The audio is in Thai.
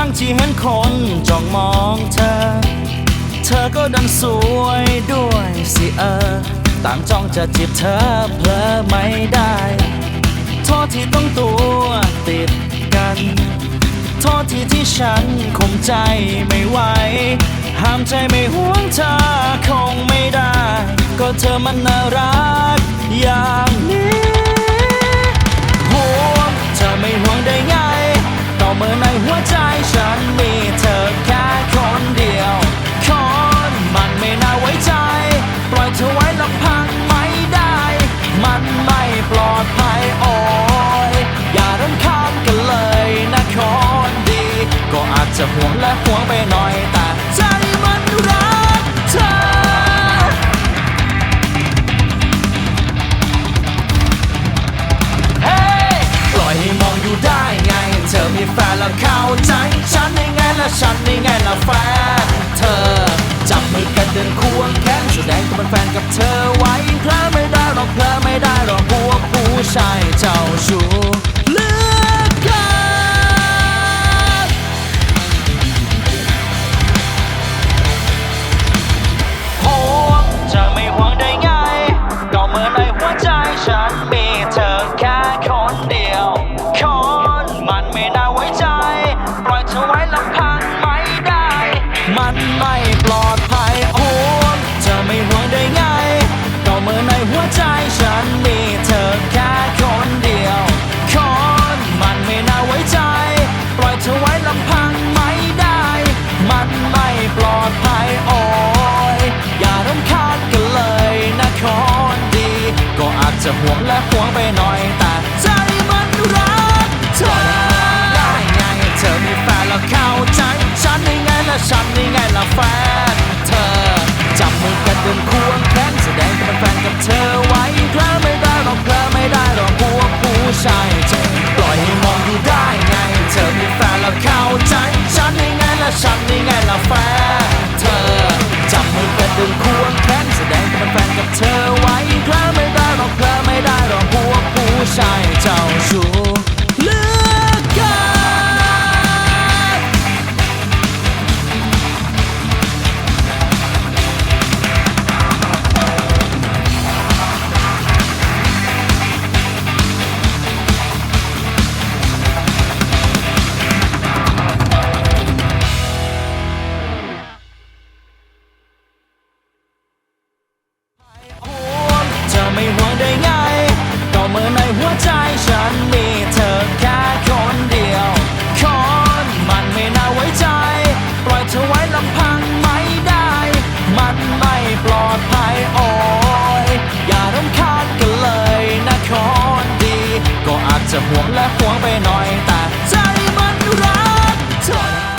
รั้งที่เห็นคนจ้องมองเธอ เธอก็ดันสวยด้วยสิเออต่างจ้องจะจีบเธอเพลอไม่ได้ โทษที่ต้องตัวติดกัน โทษที่ที่ฉันคงใจไม่ไหว ห้ามใจไม่ห่วงเธอ ห่วงไปหน่อยแต่ใจมันรักเธอ เฮ้ปล่อยให้มองอยู่ได้ไง เธอมีแฟนแล้วเข้าใจ ฉันได้ไงละฉันได้ไงละแฟนเธอ จับมือกันเดินควงแขนแสดงตัวเป็นแฟนกับเธอไว้เพลอไม่ได้หรอกเพลอไม่ได้หรอกพวกผู้ชายเจ้าชู้ หัวใจฉันมีเธอแค่คนเดียว คนมันไม่น่าไว้ใจ ปล่อยเธอไว้ลำพังไม่ได้ มันไม่ปลอดภัย ก็อาจจะห่วงและห่วงไปหน่อย แต่ใจมันรักเธอได้ไงเธอมีแฟนแล้วเข้าใจ ฉันได้ไงและฉันได้ไงล่ะแฟนเธอจับมือกันเดินควงแขนแสดงเป็นแฟนกับเธอไว้เพลอไม่ได้หรอกเพลอไม่ได้หรอกพวกผู้ชายเธอปล่อยให้มองอยู่ได้ ห่วงและห่วงไปหน่อยแต่ใจมันรักเธอ